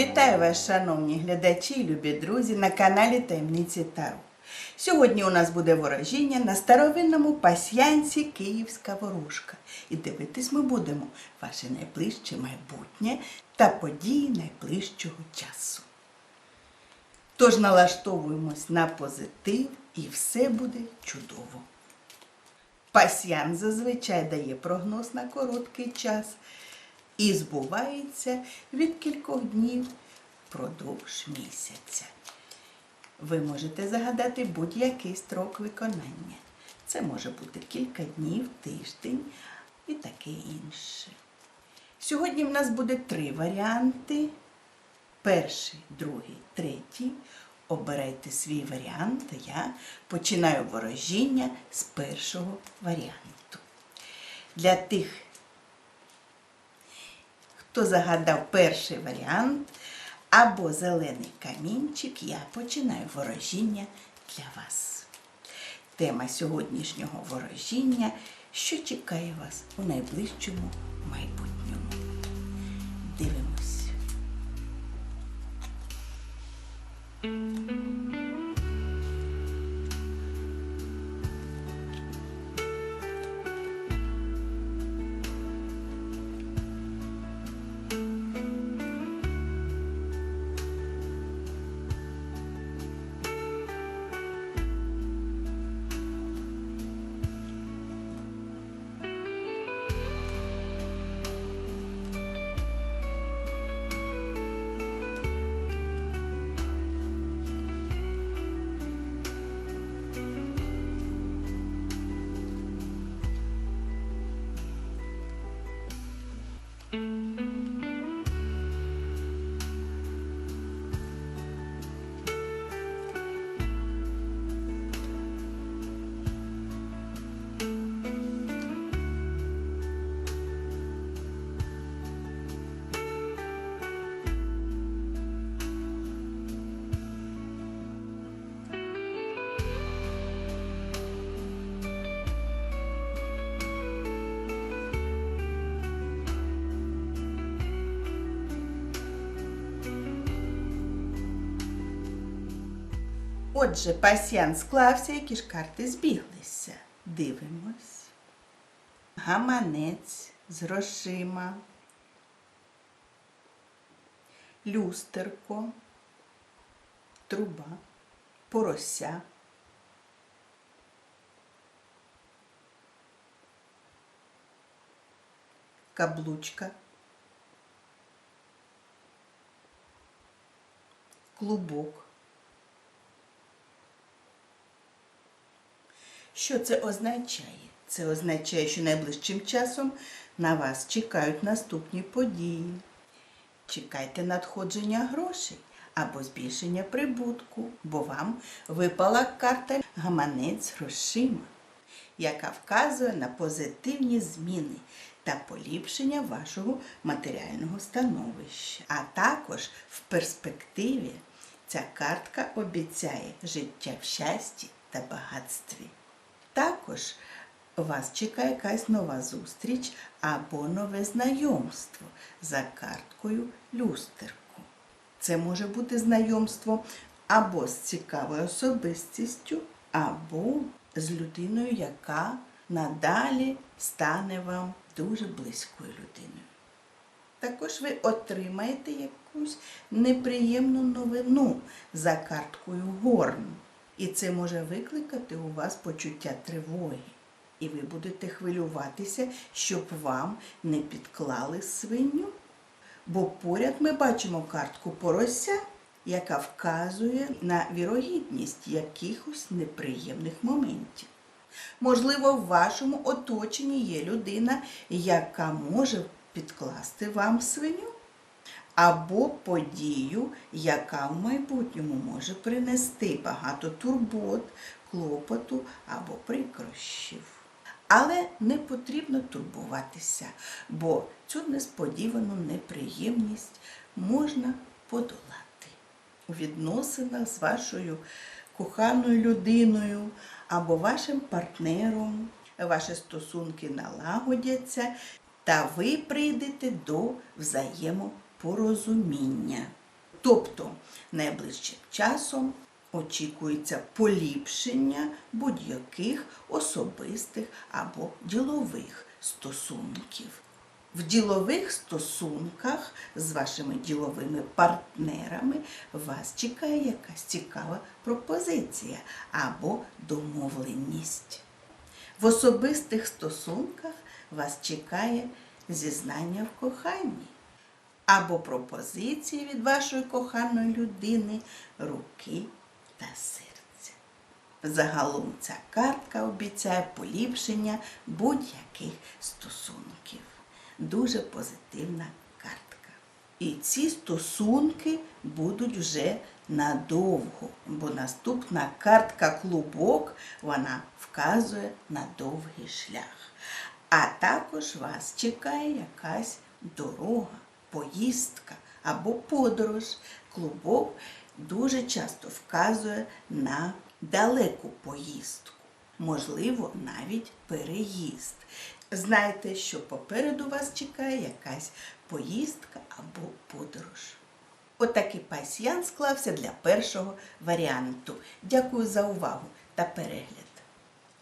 Вітаю вас, шановні глядачі любі друзі, на каналі Таємниці Таро. Сьогодні у нас буде ворожіння на старовинному пасьянці Київська ворожка. І дивитись ми будемо ваше найближче майбутнє та події найближчого часу. Тож налаштовуємось на позитив і все буде чудово. Пасьян зазвичай дає прогноз на короткий час і збувається від кількох днів впродовж місяця. Ви можете загадати будь-який строк виконання. Це може бути кілька днів, тиждень і таке інше. Сьогодні в нас буде три варіанти. Перший, другий, третій. Обирайте свій варіант. Я починаю ворожіння з першого варіанту. Для тих, хто загадав перший варіант або зелений камінчик, я починаю ворожіння для вас. Тема сьогоднішнього ворожіння, що чекає вас у найближчому майбутньому. Дивимось. Отже, пасьян склався, які ж карти збіглися. Дивимось. Гаманець з грошима. Люстерко, труба, порося. Каблучка. Клубок. Що це означає? Це означає, що найближчим часом на вас чекають наступні події. Чекайте надходження грошей або збільшення прибутку, бо вам випала карта гаманець грошима, яка вказує на позитивні зміни та поліпшення вашого матеріального становища. А також в перспективі ця картка обіцяє життя в щасті та багатстві. Також вас чекає якась нова зустріч або нове знайомство за карткою люстерку. Це може бути знайомство або з цікавою особистістю, або з людиною, яка надалі стане вам дуже близькою людиною. Також ви отримаєте якусь неприємну новину за карткою горн. І це може викликати у вас почуття тривоги. І ви будете хвилюватися, щоб вам не підклали свиню. Бо поряд ми бачимо картку порося, яка вказує на вірогідність якихось неприємних моментів. Можливо, в вашому оточенні є людина, яка може підкласти вам свиню або подію, яка в майбутньому може принести багато турбот, клопоту або прикрощів. Але не потрібно турбуватися, бо цю несподівану неприємність можна подолати. У відносинах з вашою коханою людиною або вашим партнером ваші стосунки налагодяться, та ви прийдете до взаємопорозуміння. Тобто найближчим часом очікується поліпшення будь-яких особистих або ділових стосунків. В ділових стосунках з вашими діловими партнерами вас чекає якась цікава пропозиція або домовленість. В особистих стосунках вас чекає зізнання в коханні або пропозиції від вашої коханої людини руки та серця. Загалом ця картка обіцяє поліпшення будь-яких стосунків. Дуже позитивна картка. І ці стосунки будуть вже надовго, бо наступна картка клубок вона вказує на довгий шлях. А також вас чекає якась дорога, поїздка або подорож. Клубок дуже часто вказує на далеку поїздку, можливо, навіть переїзд. Знайте, що попереду вас чекає якась поїздка або подорож. Отакий пасьян склався для першого варіанту. Дякую за увагу та перегляд.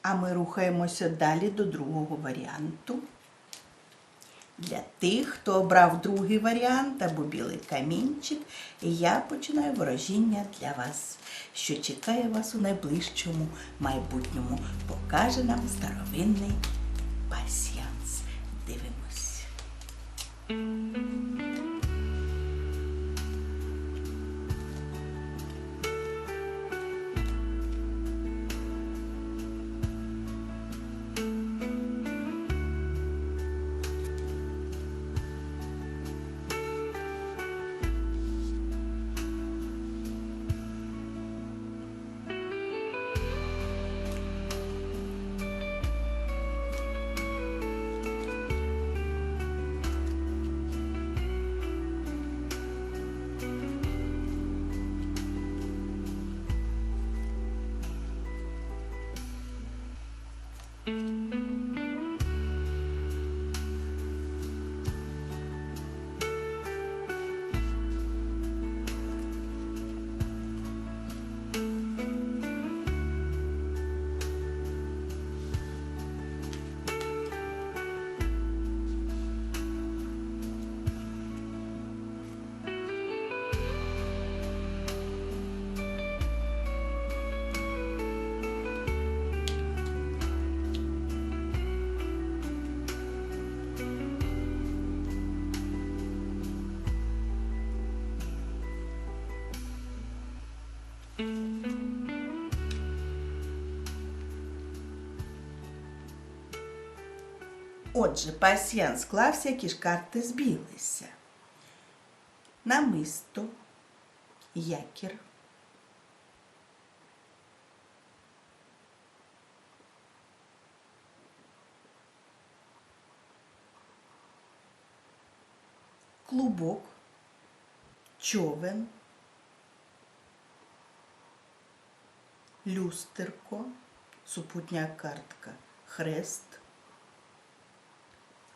А ми рухаємося далі до другого варіанту. Для тих, хто обрав другий варіант або білий камінчик, я починаю ворожіння для вас, що чекає вас у найближчому майбутньому. Покаже нам старовинний Отже, пасьян склався, які ж карти збіглися. Намисто, якір, клубок, човен, люстерко, супутня картка, хрест.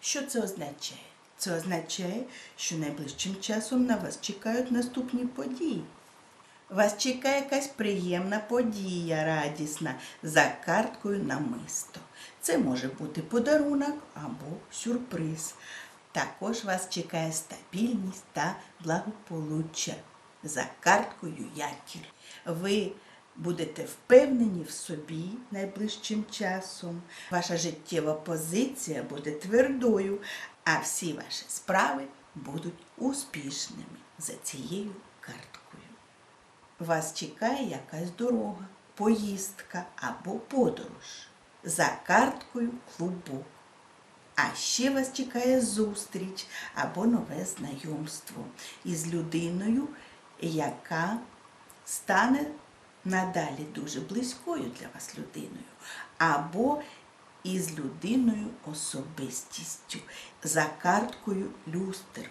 Що це означає? Це означає, що найближчим часом на вас чекають наступні події. Вас чекає якась приємна подія, радісна, за карткою намисто. Це може бути подарунок або сюрприз. Також вас чекає стабільність та благополуччя за карткою якір. Ви будете впевнені в собі найближчим часом. Ваша життєва позиція буде твердою, а всі ваші справи будуть успішними за цією карткою. Вас чекає якась дорога, поїздка або подорож за карткою клубок. А ще вас чекає зустріч або нове знайомство із людиною, яка стане надалі дуже близькою для вас людиною, або із людиною особистістю за карткою люстерку.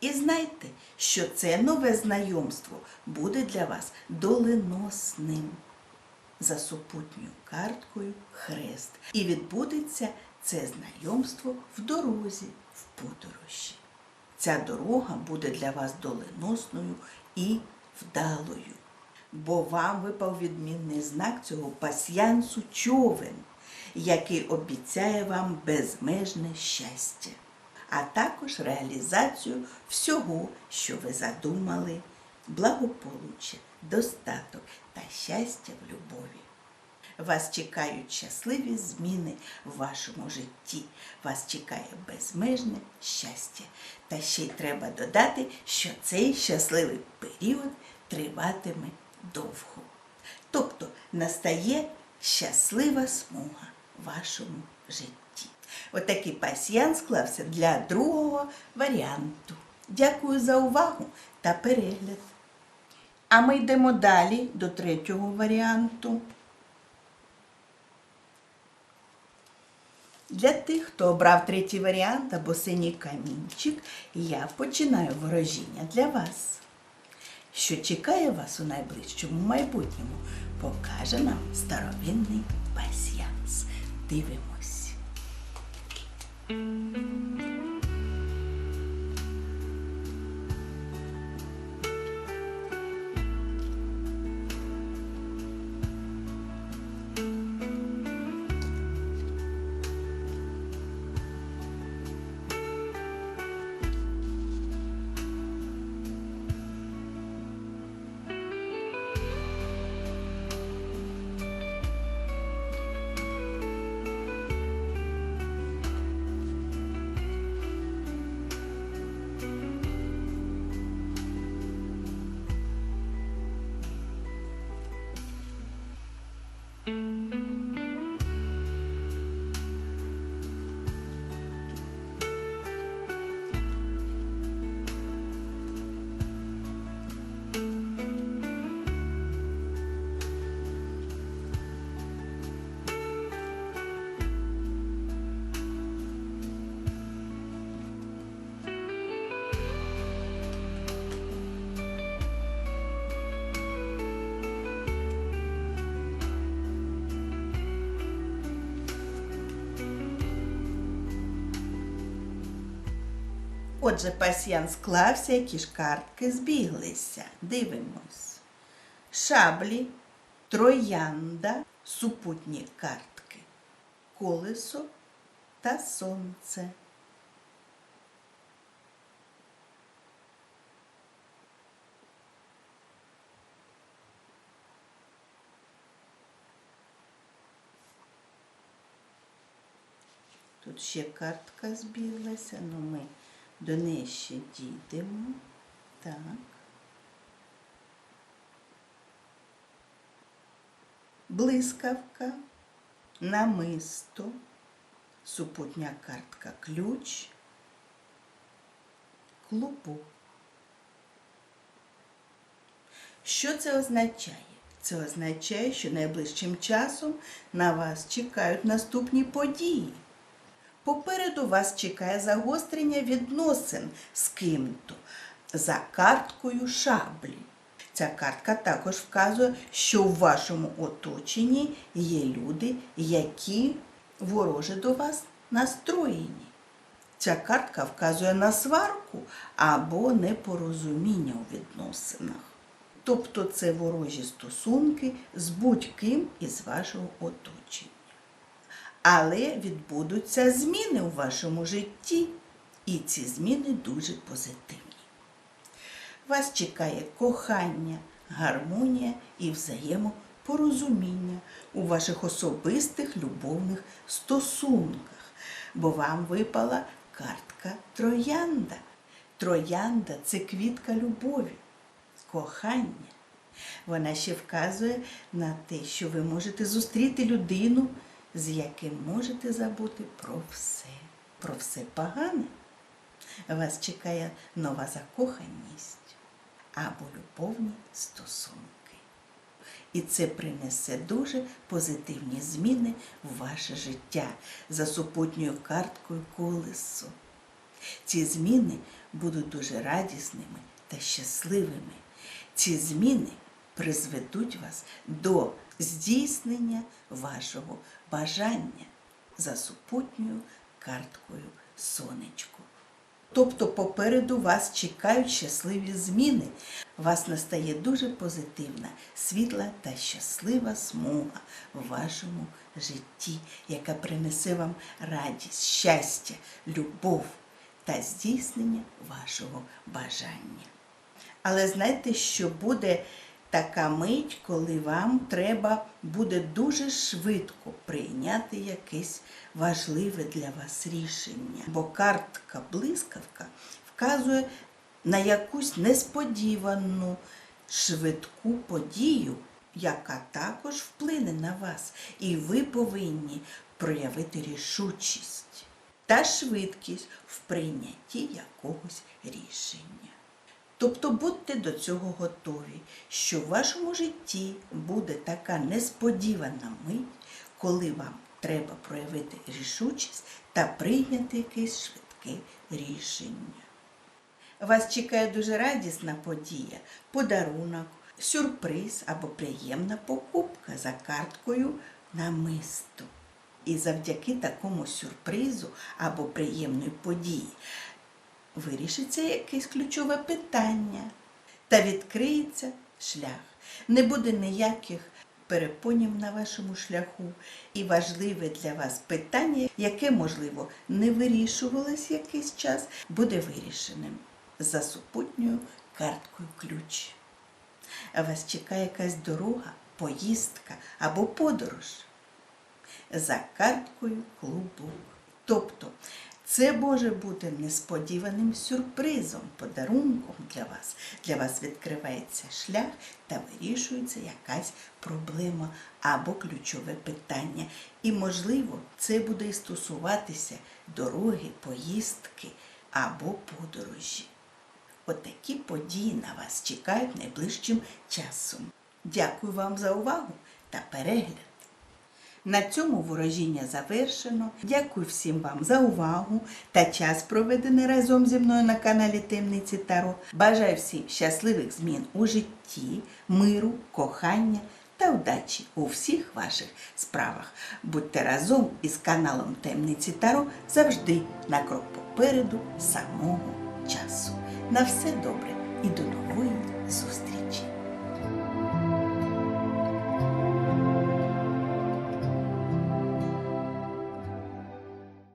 І знайте, що це нове знайомство буде для вас доленосним за супутньою карткою хрест. І відбудеться це знайомство в дорозі, в подорожі. ця дорога буде для вас доленосною і вдалою. Бо вам випав відмінний знак цього пасьянсу човен, який обіцяє вам безмежне щастя, а також реалізацію всього, що ви задумали, благополуччя, достаток та щастя в любові. Вас чекають щасливі зміни в вашому житті. Вас чекає безмежне щастя. Та ще й треба додати, що цей щасливий період триватиме довго. Тобто настає щаслива смуга в вашому житті. Отакий пасьян склався для другого варіанту. Дякую за увагу та перегляд. А ми йдемо далі до третього варіанту. Для тих, хто обрав третій варіант або синій камінчик, я починаю ворожіння для вас. Що чекає вас у найближчому майбутньому, покаже нам старовинний пасіянс. Дивимось. Отже, пасьян склався, які ж картки збіглися. Дивимось. Шаблі, троянда, супутні картки, колесо та сонце. Тут ще картка збіглася, ну ми до неї ще дійдемо. Так. Блискавка, намисто, супутня картка ключ, клубок. Що це означає? Це означає, що найближчим часом на вас чекають наступні події. Попереду вас чекає загострення відносин з ким-то за карткою шаблі. Ця картка також вказує, що в вашому оточенні є люди, які вороже до вас настроєні. Ця картка вказує на сварку або непорозуміння у відносинах. Тобто це ворожі стосунки з будь-ким із вашого оточення. Але відбудуться зміни у вашому житті, і ці зміни дуже позитивні. Вас чекає кохання, гармонія і взаємопорозуміння у ваших особистих любовних стосунках, бо вам випала картка троянда. Троянда це квітка любові, кохання. Вона ще вказує на те, що ви можете зустріти людину, з яким можете забути про все, про все погане. Вас чекає нова закоханість або любовні стосунки. І це принесе дуже позитивні зміни в ваше життя за супутньою карткою колесо. Ці зміни будуть дуже радісними та щасливими. Ці зміни призведуть вас до здійснення вашого бажання за супутньою карткою сонечку. Тобто попереду вас чекають щасливі зміни. Вас настає дуже позитивна, світла та щаслива смуга в вашому житті, яка принесе вам радість, щастя, любов та здійснення вашого бажання. Але знайте, що буде така мить, коли вам треба буде дуже швидко прийняти якесь важливе для вас рішення. Бо картка блискавка вказує на якусь несподівану швидку подію, яка також вплине на вас, і ви повинні проявити рішучість та швидкість в прийнятті якогось рішення. Тобто будьте до цього готові, що в вашому житті буде така несподівана мить, коли вам треба проявити рішучість та прийняти якесь швидке рішення. Вас чекає дуже радісна подія, подарунок, сюрприз або приємна покупка за карткою намисту. І завдяки такому сюрпризу або приємної події вирішиться якесь ключове питання та відкриється шлях. Не буде ніяких перепонів на вашому шляху. І важливе для вас питання, яке, можливо, не вирішувалось якийсь час, буде вирішеним за супутньою карткою ключ. А вас чекає якась дорога, поїздка або подорож за карткою клубок. Тобто це може бути несподіваним сюрпризом, подарунком для вас. Для вас відкривається шлях та вирішується якась проблема або ключове питання. І, можливо, це буде і стосуватися дороги, поїздки або подорожі. Отакі події на вас чекають найближчим часом. Дякую вам за увагу та перегляд. На цьому ворожіння завершено. Дякую всім вам за увагу та час проведений разом зі мною на каналі Темниці Таро. Бажаю всім щасливих змін у житті, миру, кохання та удачі у всіх ваших справах. Будьте разом із каналом Темниці Таро завжди на крок попереду самого часу. На все добре і до нової зустрічі!